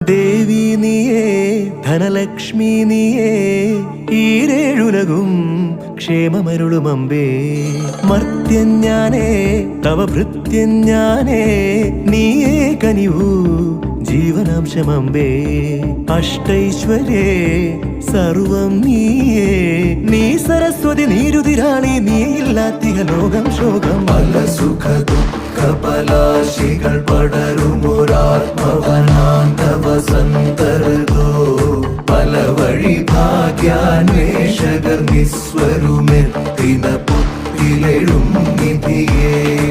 ദേവി നീയേ ധനലക്ഷ്മി നീയേ ഈരേഴുലകും ക്ഷേമമരുളുമമ്പേ മർത്യൻ ഞാനേ തവ ഭൃത്യൻ ഞാനേ നീയേ കനിവു ജീവനാംശമമ്പേ അഷ്ടൈശ്വര്യേ സർവം നീയേ. നീ സരസ്വതി നീരുതിരാളി നീയില്ലാത്തിക ലോകം ശോകം. പല സുഖ ദുഃഖ പലാശികൾ പടരുമൊരാത്മവനാന്തവ ത്യാന്വേഷകർ നിസ്വരുമെത്തിന പുത്തിലെഴും നിധിയേ.